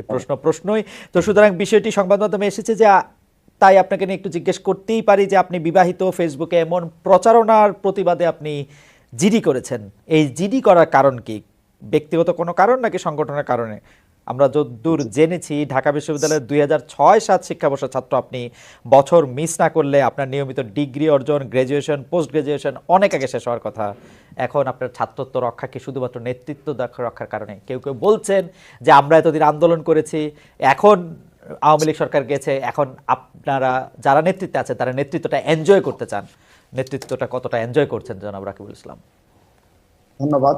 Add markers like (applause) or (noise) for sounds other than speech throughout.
কি প্রশ্ন প্রশ্নই। তো সুতরাং বিষয়টি সংবাদ মাধ্যমে এসেছে যে, তাই আপনাকে নিয়ে একটু জিজ্ঞেস করতেই পারি যে, আপনি বিবাহিত ফেসবুকে এমন প্রচারণার প্রতিবাদে আপনি জিডি করেছেন। এই জিডি করার কারণ কি? ব্যক্তিগত কোনো কারণ নাকি সংগঠনের কারণে? আমরা যদ্দূর জেনেছি, ঢাকা বিশ্ববিদ্যালয়ের দুই হাজার ছয় সাত শিক্ষাবর্ষের ছাত্র আপনি বছর মিস না করলে আপনার নিয়মিত ডিগ্রি অর্জন গ্র্যাজুয়েশন পোস্ট গ্র্যাজুয়েশন অনেক আগে শেষ হওয়ার কথা। এখন আপনার ছাত্রত্ব রক্ষা কি শুধুমাত্র নেতৃত্ব রক্ষার কারণে? কেউ কেউ বলছেন যে আমরা এতদিন আন্দোলন করেছি, এখন আওয়ামী লীগ সরকার গেছে, এখন আপনারা যারা নেতৃত্বে আছে তারা নেতৃত্বটা এনজয় করতে চান। নেতৃত্বটা কতটা এনজয় করছেন জনাব রাকিবুল ইসলাম? ধন্যবাদ।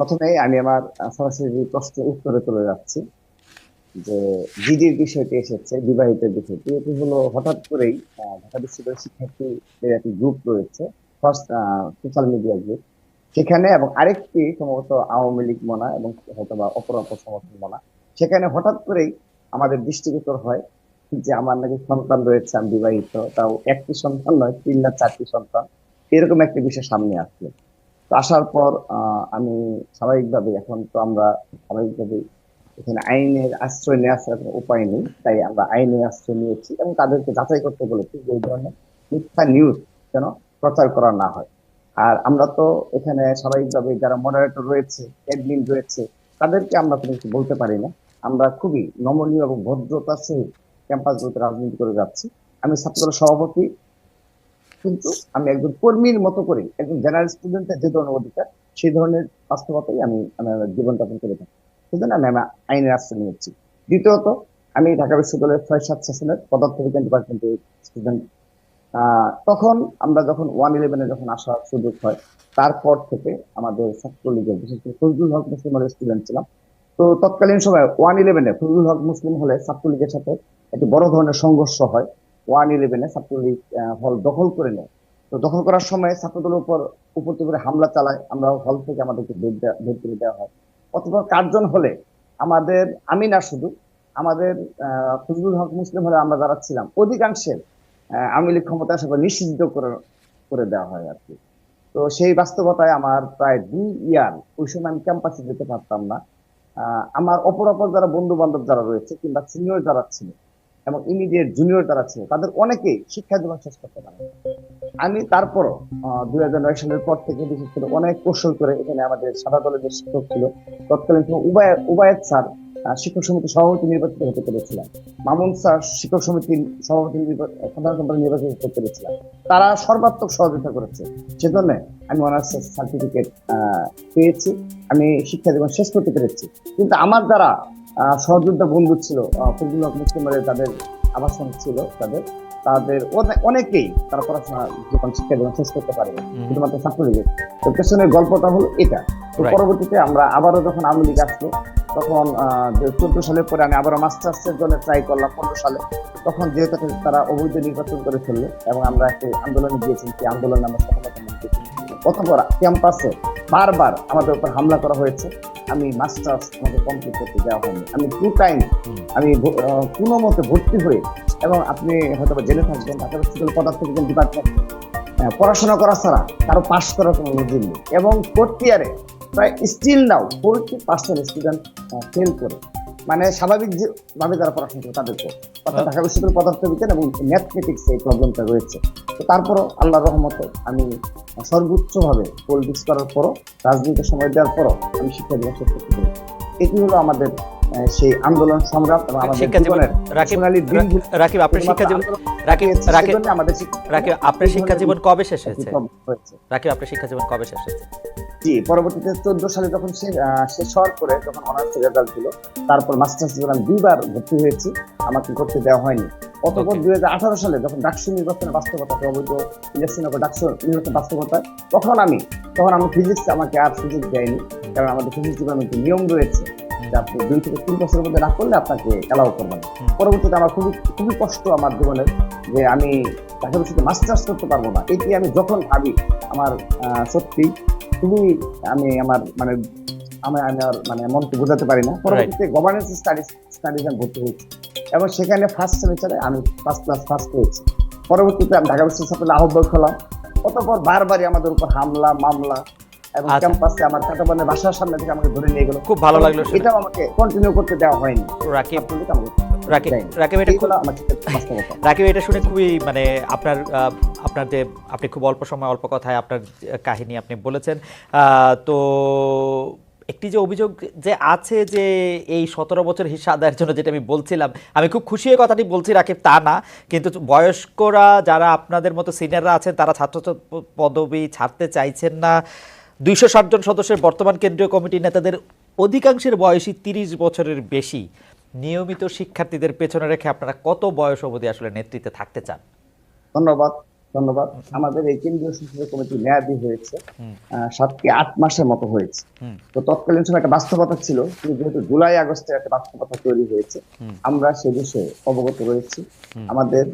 আহ, প্রথমেই আমি আমার সরাসরি প্রশ্নের উত্তরে চলে যাচ্ছি যে জিডির বিষয়টি এসেছে বিবাহিতের বিষয়টি। এটি হলো হঠাৎ করেই ঢাকা বিশ্ববিদ্যালয়ের শিক্ষার্থীদের একটি গ্রুপ রয়েছে ফার্স্ট সোশ্যাল মিডিয়া গ্রুপ। সেখানে এবং আরেকটি সম্ভবত আওয়ামী লীগ মনা এবং হয়তো বা অপর অপর সমর্থন মনা। সেখানে হঠাৎ করেই আমাদের দৃষ্টিগোচর হয় যে আমার নাকি সন্তান রয়েছে আমি বিবাহিত তাও একটি সন্তান নয় তিন না চারটি সন্তান। এরকম একটা বিষয় সামনে আসলো। আসার পর আমি স্বাভাবিকভাবে এখন তো আমরা স্বাভাবিকভাবে এখানে আইনের আশ্রয় নেওয়া কোনো উপায় নেই। তাই আমরা আইনের আশ্রয় নিয়েছি এবং তাদেরকে যাচাই করতে বলেছি যে এই ধরনের মিথ্যা নিউজ যেন প্রচার করা না হয়। আর আমরা তো এখানে স্বাভাবিকভাবে যারা মডারেটর রয়েছে অ্যাডমিন রয়েছে, তাদেরকে আমরা কোনো কিছু বলতে পারি না। আমরা খুবই নমনীয় এবং ভদ্রতার সহিত ক্যাম্পাসগুলোতে রাজনীতি করে যাচ্ছি। আমি ছাত্র সভাপতি কিন্তু আমি একজন কর্মীর মতো করে, একজন জেনারেল স্টুডেন্টের যে ধরনের অধিকার, সেই ধরনের বাস্তবতাই আমি আমার জীবন যাপন করে থাকি। সেজন্য আমি আমার আইনের আশ্রয় নিয়েছি। দ্বিতীয়ত, আমি ঢাকা বিশ্ববিদ্যালয়ের ছয় সাত সেশনের পদার্থবিজ্ঞান ডিপার্টমেন্টের স্টুডেন্ট তখন আমরা যখন ওয়ান ইলেভেনে যখন আসার সুযোগ হয়, তারপর থেকে আমাদের ছাত্রলীগের, বিশেষ করে ফজলুল হক মুসলিমের স্টুডেন্ট ছিলাম। তো তৎকালীন সময় ওয়ান ইলেভেনে ফজলুল হক মুসলিম হলে ছাত্রলীগের সাথে একটি বড় ধরনের সংঘর্ষ হয়। ওয়ান ইলেভেনে ছাত্রলীগ হল দখল করে নেয়। তো দখল করার সময় ছাত্রদলের উপর উপর থেকে হামলা চালায়, আমরা হল থেকে আমাদেরকে বের করে দেওয়া হয়। অথবা কার্জন হলে আমাদের আমি না শুধু, আমাদের ফজলুল হক মুসলিম হলে আমরা যারা ছিলাম অধিকাংশের আওয়ামী লীগ ক্ষমতা আসার নিষিদ্ধ করে করে দেওয়া হয় আর কি। তো সেই বাস্তবতায় আমার প্রায় দুই ইয়ার, ওই সময় আমি ক্যাম্পাসে যেতে পারতাম না। আমার অপর অপর যারা বন্ধু বান্ধব যারা রয়েছে কিংবা সিনিয়র যারা ছিল এবং ইমিডিয়েট জুনিয়র যারা ছিল তাদের অনেকেই শিক্ষা জীবন শেষ করতে পারে আমি তারপরও দুই হাজার নয় সালের পর থেকে বিশেষ করে অনেক কৌশল করে এখানে আমাদের সাদা দলের যে শিক্ষক ছিল তৎকালীন সময় উবায় উবায়ত স্যার শিক্ষক সমিতির সভাপতি নির্বাচিত হতে পেরেছিলাম। মামুন স্যার শিক্ষক সমিতির সভাপতি সাধারণ সম্পাদক নির্বাচিত হতে পেরেছিলাম। তারা সর্বাত্মক সহযোগিতা করেছে। সেজন্য আমি অনার্স সার্টিফিকেট পেয়েছি। আমি শিক্ষা জীবন শেষ করতে পেরেছি। কিন্তু আমার আহ, সহযোদ্ধা বন্ধু ছিল ফজলুল হক মুসলিমের তাদের আবাসন ছিল তাদের। তাদের অনেকেই তারা পড়াশোনা জীবন শিক্ষা জীবন শেষ করতে পারে শুধুমাত্র ছাত্রলীগের। তো পেছনের গল্পটা হলো এটা। তো পরবর্তীতে আমরা আবারও যখন আওয়ামী লীগ আসলো তখন চোদ্দ সালের পরে আমি আবারও মাস্টার্সের জন্য ট্রাই করলাম পনেরো সালে। তখন যেহেতু তারা অবৈধ নির্বাচন করে ফেলল এবং আমরা একটি আন্দোলনে গিয়েছি সেই আন্দোলনে আমরা সফলতা অতপর ক্যাম্পাসে বারবার আমাদের উপর হামলা করা হয়েছে। আমি মাস্টার্স আমাকে কমপ্লিট করতে দেওয়া হয়নি। আমি টু টাইম আমি কোনো মতে ভর্তি হয়ে এবং আপনি হয়তো বা জেনে থাকবেন ঢাকা বিশ্ববিদ্যালয় পদার্থবিজ্ঞান ডিপার্টমেন্ট পড়াশোনা করা ছাড়া কারও পাস করার কোনো নজির নেই। এবং ফোর্থ ইয়ারে প্রায় still now forty percent student fail করে। মানে স্বাভাবিক যে ভাবে যারা পড়াশোনা করে তাদেরকে। অর্থাৎ ঢাকা বিশ্ববিদ্যালয় পদার্থবিজ্ঞান এবং ম্যাথমেটিক্স এই প্রবলেমটা রয়েছে। তো তারপরও আল্লাহর রহমতে আমি সর্বোচ্চভাবে পলিটিক্স করার পরও রাজনীতির সময় দেওয়ার পরও আমি শিক্ষা শেষ করতে পেরেছি এটি হলো আমাদের সেই আন্দোলন সংগ্রাম এবং আমাদের শিক্ষা জীবন জীবনের রাকিব আপনার শিক্ষা জীবন রাকিব রাকিব আমাদের রাকিব আপনার শিক্ষা জীবন কবে শেষ হয়েছে। রাকিব আপনার শিক্ষা জীবন কবে শেষ হয়েছে? জি পরবর্তীতে চোদ্দ সালে যখন শেষ হওয়ার পরে যখন অনার্স রেজাল্ট ছিল তারপর মাস্টার্স আমি দুইবার ভর্তি হয়েছি আমাকে করতে দেওয়া হয়নি। অতপর দুই হাজার আঠারো সালে যখন ডাকসু নির্বাচনের বাস্তবতা অবৈধ ইলেকশন ডাকসু নির্বাচন বাস্তবতায় তখন আমি তখন আমি ফিজিক্স আমাকে আর সুযোগ দেয়নি কারণ আমাদের ফিজিক্স ডিপার্টমেন্টে নিয়ম রয়েছে যে আপনি দুই থেকে তিন বছরের মধ্যে না করলে আপনাকে অ্যালাউ করবেন। পরবর্তীতে আমার খুবই খুবই কষ্ট আমার জীবনের যে আমি ঢাকা বিশ্ববিদ্যালয়ে মাস্টার্স করতে পারব না। এটি আমি যখন ভাবি আমার সত্যি খুবই আমি আমার মানে আমি আমার মানে মনকে বোঝাতে পারি না। পরবর্তীতে গভর্নেন্স স্টাডিজ স্টাডিজ আমি ভর্তি হয়েছি। এবং সেখানে ফার্স্ট সেমিস্টারে আমি ফার্স্ট ক্লাস ফার্স্ট পেয়েছি পরবর্তীতে আমি ঢাকা বিশ্ববিদ্যালয় আহ্বায়ক হলাম। অতপর বারবারই আমাদের উপর হামলা মামলা এবং আচ্ছা। ক্যাম্পাসে আমার কাটাবনের বাসার সামনে থেকে আমাকে ধরে নিয়ে গেল। খুব ভালো লাগল। এটাও আমাকে কন্টিনিউ করতে দেওয়া হয়নি। রাকিব। আমাকে রাকিব। রাকিব এটা (laughs) রাকিব এটা শুনে খুবই মানে আপনার আপনার যে আপনি খুব অল্প সময় অল্প কথায় আপনার কাহিনী আপনি বলেছেন। তো একটি যে অভিযোগ যে আছে যে এই সতেরো বছর হিসা আদায়ের জন্য যেটা আমি বলছিলাম আমি খুব খুশি হয়ে কথাটি বলছি রাকিব তা না। কিন্তু বয়স্করা যারা আপনাদের মতো সিনিয়ররা আছেন তারা ছাত্র পদবি ছাড়তে চাইছেন না। দুইশো ষাট জন সদস্যের বর্তমান কেন্দ্রীয় কমিটির নেতাদের অধিকাংশের বয়সী তিরিশ বছরের বেশি। নিয়মিত শিক্ষার্থীদের পেছনে রেখে আপনারা কত বয়স অবধি আসলে নেতৃত্বে থাকতে চান ধন্যবাদ ধন্যবাদ আমাদের এই কেন্দ্রীয় সংসদীয় কমিটি মেয়াদী হয়েছে হুম। আহ, সাত কি আট মাসের মতো হয়েছে। তো তৎকালীন সময় একটা বাস্তবতা ছিল কিন্তু যেহেতু জুলাই আগস্টে একটা বাস্তবতা তৈরি হয়েছে আমরা সে বিষয়ে অবগত রয়েছি। আমাদের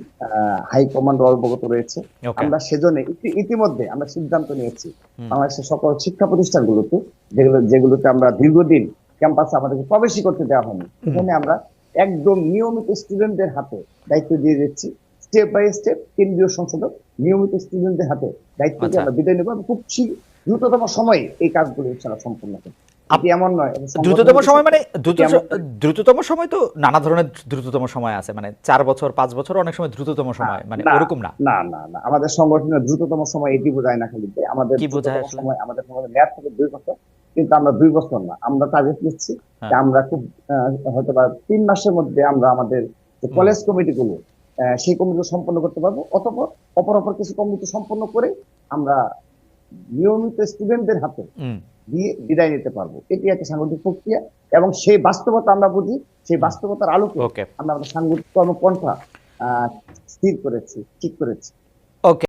হাইকমান্ড অবগত রয়েছে আমরা সেজন্য ইতিমধ্যে আমরা সিদ্ধান্ত নিয়েছি। বাংলাদেশের সকল শিক্ষা প্রতিষ্ঠানগুলোতে যেগুলো যেগুলোতে আমরা দীর্ঘদিন ক্যাম্পাসে আমাদেরকে প্রবেশই করতে দেওয়া হয়নি। সেখানে আমরা একদম নিয়মিত স্টুডেন্টদের হাতে দায়িত্ব দিয়ে দিচ্ছি। স্টেপ বাই স্টেপ কেন্দ্রীয় সংসদক নিয়মিত স্টুডেন্টদের হাতে দায়িত্ব দিয়ে আচ্ছা। আমরা বিদায় নেব খুব দ্রুততম সময়ে এই কাজগুলো ইনশাআল্লাহ সম্পূর্ণ করব। এমন নয় দ্রুততম সময় মানে দ্রুততম সময় তো নানা ধরনের দ্রুততম সময় আছে। মানে চার বছর পাঁচ বছর অনেক সময় দ্রুততম সময়। মানে ওরকম না। না না না। আমাদের সংগঠনের দ্রুততম সময় এটি বোঝায় না খালি আমাদের কি বোঝায়? সময় আমাদের মেয়াদ থেকে দুই বছর কিন্তু আমরা দুই বছর না আমরা টার্গেট নিচ্ছি। যে হ্যাঁ। আমরা খুব হয়তো বা তিন মাসের মধ্যে আমরা আমাদের যে কলেজ কমিটিগুলো সেই কমিটি সম্পন্ন করতে পারব অথবা অপর অপর কিছু কমিটি সম্পন্ন করে আমরা নিয়মিত স্টুডেন্টদের হাতে দিয়ে বিদায় নিতে পারব। এটি একটা সাংগঠনিক প্রক্রিয়া এবং সেই বাস্তবতা আমরা বুঝি সেই বাস্তবতার আলোকে আমরা আমাদের সাংগঠনিক কর্মপন্থা আহ, স্থির করেছি ঠিক করেছি।